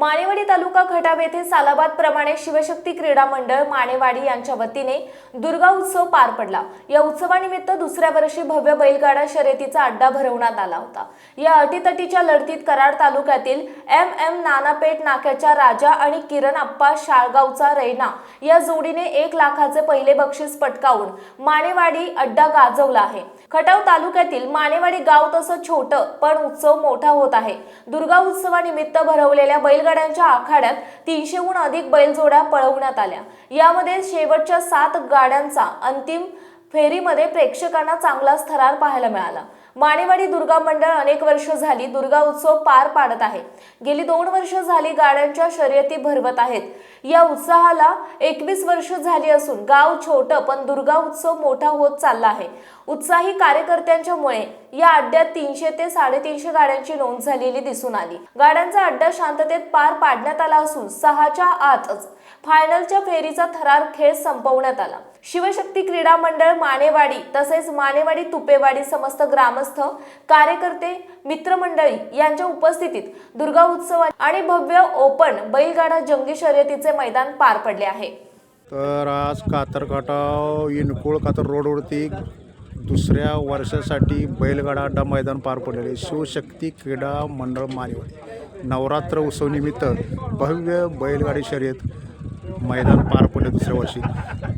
मानेवाडी तालुका खटाव येथे सालाबाद प्रमाणे शिवशक्ती क्रीडा मंडळ मानेवाडी यांच्या वतीने दुर्गा उत्सव पार पडला. या उत्सवानिमित्त दुसऱ्या वर्षी भव्य बैलगाडा शर्यतीचा अड्डा भरवण्यात आला होता. या अटीतटीच्या लढतीत कराड तालुक्यातील एम एम नानापेठ नाक्याच्या राजा आणि किरण आप्पा शाळगावचा रैना या जोडीने एक लाखाचे पहिले बक्षीस पटकावून मानेवाडी अड्डा गाजवला आहे. खटाव तालुक्यातील मानेवाडी गाव तसं छोटं पण उत्सव मोठा होत आहे. दुर्गा उत्सवानिमित्त भरवलेल्या बैलगाड्यांच्या आखाड्यात तीनशेहून अधिक बैलजोड्या पळवण्यात आल्या. यामध्ये शेवटच्या सात गाड्यांचा अंतिम फेरीमध्ये प्रेक्षकांना चांगलाच थरार पाहायला मिळाला. मानेवाडी दुर्गा मंडळ अनेक वर्ष झाली दुर्गा उत्सव पार पाडत आहे. गेली दोन वर्ष झाली गाड्यांच्या शर्यती भरवत आहेत. या उत्साहाला एकवीस वर्ष झाली असून गाव छोटं पण दुर्गा उत्सव मोठा होत चालला आहे. उत्साही कार्यकर्त्यांच्यामुळे या अड्ड्यात तीनशे ते साडेतीनशे गाड्यांची नोंद झालेली दिसून आली. गाड्यांचा अड्डा शांततेत पार पाडण्यात आला असून सहाच्या आतच फायनलच्या फेरीचा थरार खेळ संपवण्यात आला. शिवशक्ती क्रीडा मंडळ मानेवाडी तसेच मानेवाडी तुपेवाडी समस्त ग्रामस्थ कार्यकर्ते मित्रमंडळी यांच्या उपस्थितीत दुर्गा उत्सव आणि भव्य ओपन बैलगाडा जंगी शर्यतीचे मैदान पार पडले आहे. तर आज कातरकाटाव इनकोळ कातर रोडवरती दुसऱ्या वर्षासाठी बैलगाडा अड्डा मैदान पार पडलेले शिवशक्ती क्रीडा मंडळ मानेवाडी. नवरात्र उत्सवनिमित्त भव्य बैलगाडी शर्यत मैदान पार पडले दुसऱ्या वर्षी.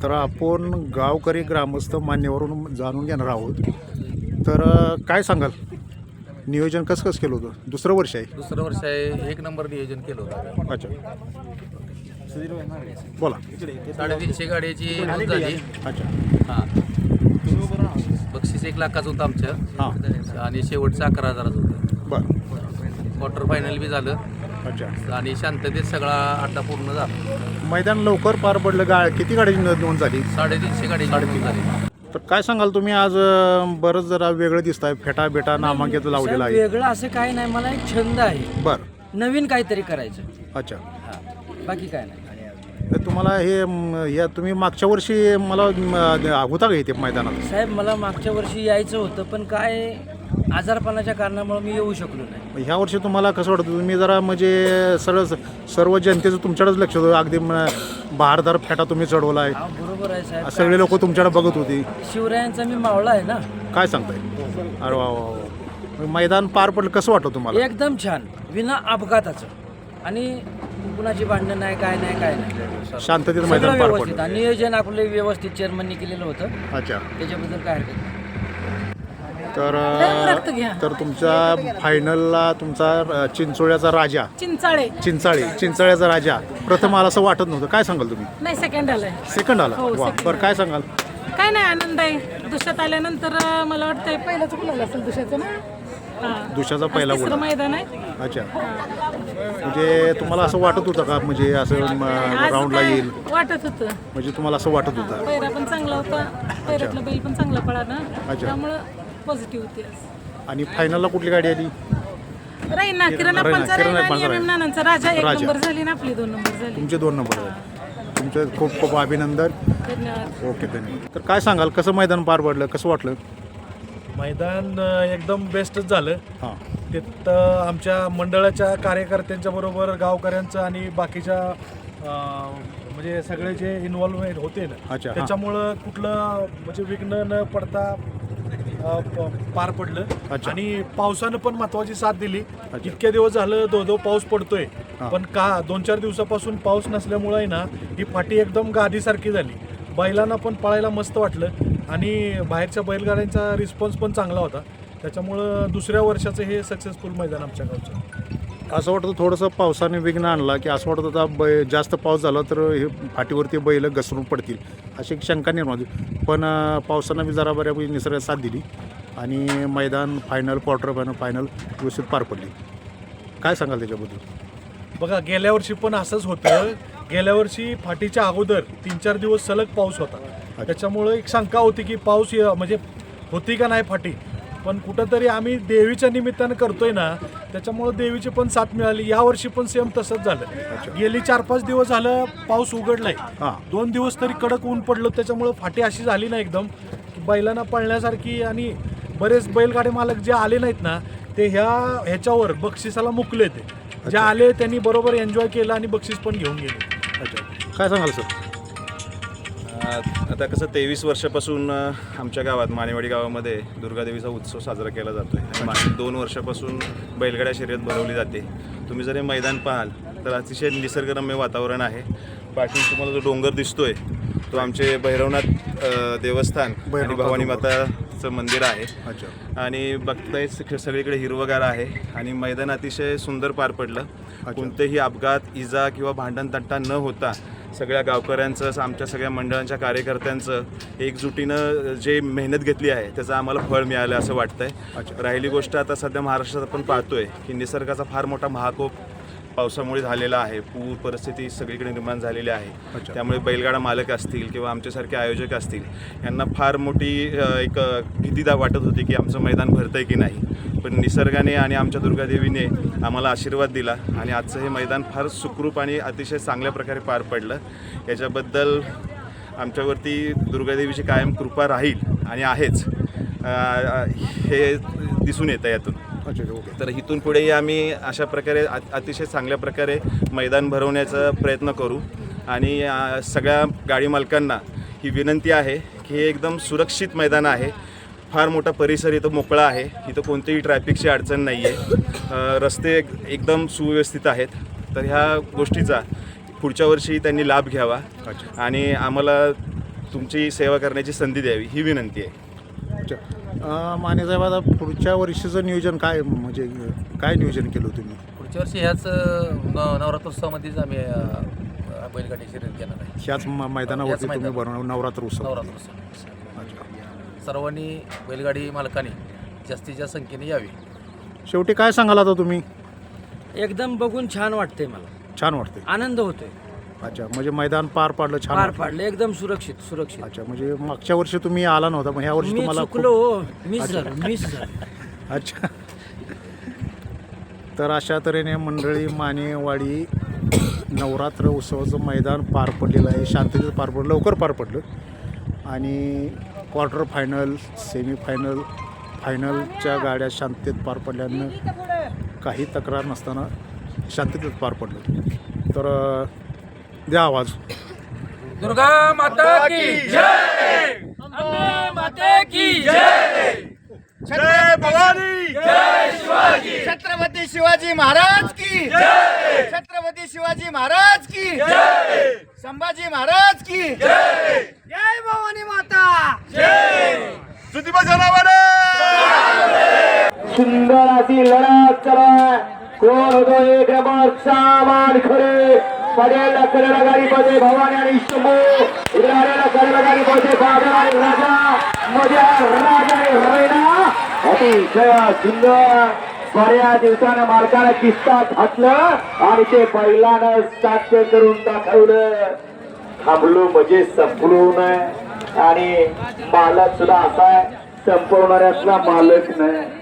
तर आपण गावकरी ग्रामस्थ मान्यवरून जाणून घेणार आहोत. तर काय सांगाल? नियोजन कसं कसं केलं होतं? दुसरं वर्ष आहे. दुसरं वर्ष आहे. एक नंबर नियोजन केलं होतं अच्छा. बोला. साडेतीनशे गाड्याची नोंद झाली. अच्छा. हां. बक्षीस एक लाखाचं होतं आमचं. हां. आणि शेवटचं अकरा हजाराचं होतं. बरं. क्वार्टर फायनल बी झालं. अच्छा. आणि शांततेत सगळा अड्डा पूर्ण झाला. मैदान लवकर पार पडलं गा किती गाड्याची नोंद नोंद झाली? साडेतीनशे नोंद झाली. तर काय सांगाल तुम्ही? आज अं, बरंच जरा वेगळं दिसत आहे फेटा बेटा नामांकित लावलेला साहेब, आहे. वेगळं असं काही नाही. मला एक छंद आहे. बरं. नवीन काहीतरी करायचं. अच्छा. हा. बाकी काय नाही. तर तुम्हाला हे म, या तुम्ही मागच्या वर्षी मला म, होता का इथे मैदानात? साहेब मला मागच्या वर्षी यायचं होतं पण काय आजारपणाच्या कारणामुळे मी येऊ शकलो नाही. ह्या वर्षी तुम्हाला कसं वाटतं? तुम्ही जरा म्हणजे सरळ सर्व जनतेचं तुमच्याकडेच लक्ष होतं. अगदी म, बहारदार फेटा तुम्ही चढवला आहे हा बरोबर आहे साहेब. सगळे लोक तुमच्याकडे बघत होती. शिवरायांचा मी मावळा आहे ना. काय सांगताय? अरे वा वा वा. मैदान पार पडलं कसं वाटतं तुम्हाला? एकदम छान. विना अपघाताचं. आणि कुणाची भांडणं नाही काय नाही काय नाही. शांततेत मैदान पार व्यवस्थित. पडलं आणि नियोजन आपलं व्यवस्थित चेअरमननी केलेलं होतं. अच्छा. त्याच्याबद्दल काय हरकत नाही. तर तर तुमच्या फायनलला तुमचा अ, चिंचोळ्याचा राजा. चिंचाळे. चिंचाळे चिंचाळ्याचा राजा. प्रथम आला असं वाटत नव्हतं. काय सांगाल तुम्ही? नाही सेकंड आलाय. सेकंड आला? हो, वा second. बरं काय सांगाल? काय नाही आनंद आहे. दुसऱ्यात आल्यानंतर अं, मला वाटतंय पहिलं चुकलं असेल दुसऱ्याचं ना? दुसऱ्याचा पहिला गोल मैदान आहे. अच्छा. म्हणजे तुम्हाला असं वाटत होतं का? म्हणजे असं आज राऊंडला काय येईल? वाटत होतं. म्हणजे तुम्हाला असं वाटत होतं? पैरा पण चांगला होता. पैरातला बैल पण चांगला पळाला. अच्छा. त्यामुळं पॉझिटिव्ह होती आज. आणि फायनलला कुठली गाडी आली? राहीना किरण राहीना, आपणचा किरण राहीना आणि आपणचा एम एम नानांचा. राजा एक राजा. नंबर झाली ना आपली दोन नंबर झाली. तुमचे दोन नंबर आहेत. तुमचे खूप खूप अभिनंदन. धन्यवाद. ओके धन्यवाद. तर काय सांगाल? कसं मैदान पार पडलं? कसं वाटलं? मैदान एकदम बेस्टच झालं हां तिथं आमच्या मंडळाच्या कार्यकर्त्यांच्या बरोबर गावकऱ्यांचं आणि बाकीच्या अ, म्हणजे सगळे जे इन्व्हॉल्वमेंट होते अच्छा, ना हां. त्याच्यामुळं कुठलं म्हणजे विघ्न न पडता अ, प- पार पडलं अच्छा. आणि पावसानं पण महत्वाची साथ दिली अच्छा. इतके दिवस झालं दो दो पाऊस पडतोय हां. पण का दोन चार दिवसापासून पाऊस नसल्यामुळे ना ही फाटी एकदम गादीसारखी झाली बैलांना पण पळायला मस्त वाटलं आणि बाहेरच्या बैलगाड्यांचा रिस्पॉन्स पण चांगला होता. त्याच्यामुळं दुसऱ्या वर्षाचं हे सक्सेसफुल मैदान आमच्या गावचं. असं वाटतं थोडंसं पावसाने विघ्न आणला की असं वाटत होता बै जास्त पाऊस झाला तर हे फाटीवरती बैल घसरून पडतील अशी एक शंका निर्माण होती. पण पावसानं बी जरा बऱ्यापैकी निसर्गात साथ दिली आणि मैदान फायनल क्वार्टर फायनल फायनल व्यवस्थित पार पडली. काय सांगाल त्याच्याबद्दल? बघा गेल्या वर्षी पण असंच होतं. गेल्या वर्षी फाटीच्या अगोदर तीन चार दिवस सलग पाऊस होता. त्याच्यामुळं एक शंका होती की पाऊस म्हणजे होती का नाही फाटी? पण कुठंतरी आम्ही देवीच्या निमित्तानं करतोय ना त्याच्यामुळं देवीची पण साथ मिळाली. या वर्षी पण सेम तसंच झालं. गेली चार पाच दिवस झालं पाऊस उघडलाय. हां. दोन दिवस तरी कडक ऊन पडलं त्याच्यामुळं फाटी अशी झाली ना एकदम. की बैलांना पळण्यासारखी आणि बरेच बैलगाडी मालक जे आले नाहीत ना ते ह्या ह्याच्यावर बक्षिसाला मुकले ते जे आले त्यांनी बरोबर एन्जॉय केलं आणि बक्षीस पण घेऊन गेले. अच्छा. काय सांगाल सर? आता कसं तेवीस वर्षापासून आमच्या गावात मानेवाडी गावामध्ये दुर्गादेवीचा उत्सव साजरा केला जातो आहे आणि मागील दोन वर्षापासून बैलगाड्या शर्यत भरवली जाते. तुम्ही जर हे मैदान पाहाल तर अतिशय निसर्गरम्य वातावरण आहे. पाठी तुम्हाला जो डोंगर दिसतोय तो आमचे भैरवनाथ देवस्थान आणि भवानी. माताचं मंदिर आहे. अच्छा. आणि बघताय सग- सगळीकडे हिरवगार आहे. आणि मैदान अतिशय सुंदर पार पडलं. कोणतेही अपघात इजा किंवा भांडण तट्टा न होता सगळ्या गावकऱ्यांचं आमच्या सगळ्या मंडळांच्या कार्यकर्त्यांचं एकजुटीनं जे मेहनत घेतली आहे त्याचं आम्हाला फळ मिळालं असं वाटतंय. राहिली गोष्ट आता सध्या महाराष्ट्रात आपण पाहतोय की निसर्गाचा फार मोठा महाकोप पावसामुळे झालेला आहे. पूर परिस्थिती सगळीकडे निर्माण झालेली आहे. त्यामुळे बैलगाडा मालक असतील किंवा आमच्यासारखे आयोजक असतील यांना फार मोठी एक अ, भीती दा वाटत होती की आमचं मैदान भरतंय की नाही. पण निसर्गाने आणि आमच्या दुर्गादेवीने आम्हाला आशीर्वाद दिला आणि आजचं हे मैदान फार सुखरूप आणि अतिशय चांगल्या प्रकारे पार पडलं. याच्याबद्दल आमच्यावरती दुर्गादेवीची कायम कृपा राहील आणि आहेच. हे दिसून येतं यातून. अच्छा तर इथून पुढेही आम्ही अशा प्रकारे अतिशय चांगल्या प्रकारे मैदान भरवण्याचा प्रयत्न करू. आणि सगळ्या गाडी मालकांना ही विनंती आहे की हे एकदम सुरक्षित मैदान आहे. फार मोठा परिसर इथं मोकळा आहे. इथं कोणतीही ट्रॅफिकची अडचण नाही आहे रस्ते एक- एकदम सुव्यवस्थित आहेत. तर ह्या गोष्टीचा पुढच्या वर्षी त्यांनी लाभ घ्यावा. आणि आम्हाला तुमची सेवा करण्याची संधी द्यावी. ही विनंती आहे. माने साहेब आता पुढच्या वर्षीचं नियोजन काय म्हणजे काय नियोजन केलं तुम्ही? पुढच्या वर्षी ह्याच न- नवरात्रोत्सवामध्येच आम्ही अ, बैलगाडी शर्यत घेणार आहे. ह्याच म- मैदानावरती तुम्ही मैदानावर. बनवणार नवरात्र उत्सव नवरात्रोत्सव. अच्छा. सर्वांनी बैलगाडी मालकाने जास्तीत जास्त संख्येने यावी. शेवटी काय सांगाल आता तुम्ही? एकदम बघून छान वाटतंय मला. छान वाटते आनंद होतोय. अच्छा म्हणजे मैदान पार पाडलं छान पार वाटलं. पाडलं एकदम सुरक्षित सुरक्षित. अच्छा म्हणजे मागच्या वर्षी तुम्ही आला नव्हता पण ह्या वर्षी मी तुम्हाला खूप- चुकलो हो मिस झालं मिस झालं. अच्छा. तर अशा तऱ्हेने मंडळी मानेवाडी नवरात्र उत्सवाचं मैदान पार पडलेलं आहे शांततेत पार पडलं लवकर पार पडलं. आणि क्वार्टर फायनल सेमीफायनल फायनलच्या गाड्या शांततेत पार पडल्यानं काही तक्रार नसताना शांततेत पार पडलं. तर अं, द्या आवाज. दुर्गा माता की जय! अंबे माता की जय! छत्रपती शिवाजी महाराज की जय! छत्रपती शिवाजी महाराज की जय! संभाजी महाराज की जय! जय! भवानी माता! सुंदर अशी लढत करा. कोण होतो एक नंबर? सामान खरे. पडेल कर्णधारी मध्ये भवानी आणि शंभू. इकडे कर्णधारी करेला मध्ये बाबर आणि राजा. मजा राजा आणि रैना. अतिशय सुंदर. बऱ्या दिवसानं मालकानं किस्ता घातलं आणि ते बैलानं साध्य करून दाखवलं. थांबलो म्हणजे संपलो नाही आणि मालक सुद्धा असा आहे संपवणाऱ्यातला मालक नाही.